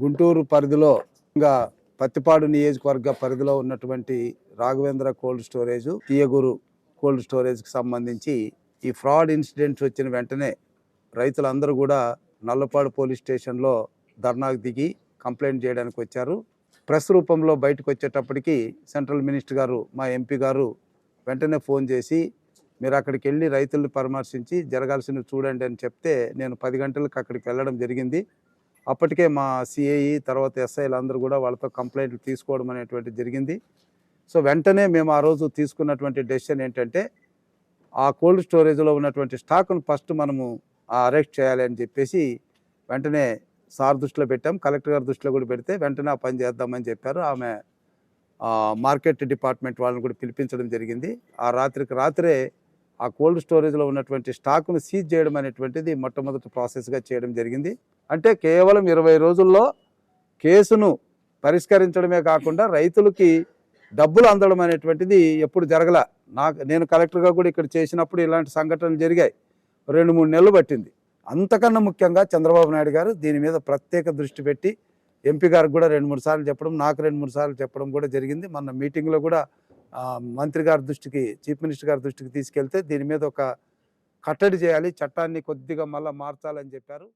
గుంటూరు పరిధిలో ఇంకా పత్తిపాడు నియోజకవర్గ పరిధిలో ఉన్నటువంటి Raghavendra cold storage Teeyaguru cold స్టోరేజ్కి సంబంధించి ఈ ఫ్రాడ్ ఇన్సిడెంట్స్ వచ్చిన వెంటనే రైతులందరూ కూడా నల్లపాడు పోలీస్ స్టేషన్లో ధర్నాకు దిగి కంప్లైంట్ చేయడానికి వచ్చారు. ప్రెస్ రూపంలో బయటకు వచ్చేటప్పటికి సెంట్రల్ మినిస్టర్ గారు మా ఎంపీ గారు వెంటనే ఫోన్ చేసి మీరు అక్కడికి వెళ్ళి రైతుల్ని పరామర్శించి జరగాల్సినవి చూడండి అని చెప్తే నేను పది గంటలకు అక్కడికి వెళ్ళడం జరిగింది. అప్పటికే మా సిఐఈ తర్వాత ఎస్ఐలు అందరూ కూడా వాళ్ళతో కంప్లైంట్లు తీసుకోవడం అనేటువంటి జరిగింది. సో వెంటనే మేము ఆ రోజు తీసుకున్నటువంటి డెసిషన్ ఏంటంటే ఆ కోల్డ్ స్టోరేజ్లో ఉన్నటువంటి స్టాక్ను ఫస్ట్ మనము అరెస్ట్ చేయాలి అని చెప్పేసి వెంటనే సార్ దృష్టిలో పెట్టాం. కలెక్టర్ గారి దృష్టిలో కూడా పెడితే వెంటనే ఆ పని చేద్దామని చెప్పారు. ఆమె మార్కెట్ డిపార్ట్మెంట్ వాళ్ళని కూడా పిలిపించడం జరిగింది. ఆ రాత్రికి రాత్రే ఆ కోల్డ్ స్టోరేజ్లో ఉన్నటువంటి స్టాక్ను సీజ్ చేయడం అనేటువంటిది మొట్టమొదటి ప్రాసెస్గా చేయడం జరిగింది. అంటే కేవలం ఇరవై రోజుల్లో కేసును పరిష్కరించడమే కాకుండా రైతులకి డబ్బులు అందడం అనేటువంటిది ఎప్పుడు జరగల. నాకు నేను కలెక్టర్గా కూడా ఇక్కడ చేసినప్పుడు ఇలాంటి సంఘటనలు జరిగాయి. రెండు మూడు నెలలు పట్టింది. అంతకన్నా ముఖ్యంగా చంద్రబాబు నాయుడు గారు దీని మీద ప్రత్యేక దృష్టి పెట్టి ఎంపీ గారికి కూడా రెండు మూడు సార్లు చెప్పడం నాకు రెండు మూడు సార్లు చెప్పడం కూడా జరిగింది. మొన్న మీటింగ్లో కూడా మంత్రి గారి దృష్టికి చీఫ్ మినిస్టర్ గారి దృష్టికి తీసుకెళ్తే దీని మీద ఒక కట్టడి చేయాలి చట్టాన్ని కొద్దిగా మళ్ళీ మార్చాలని చెప్పారు.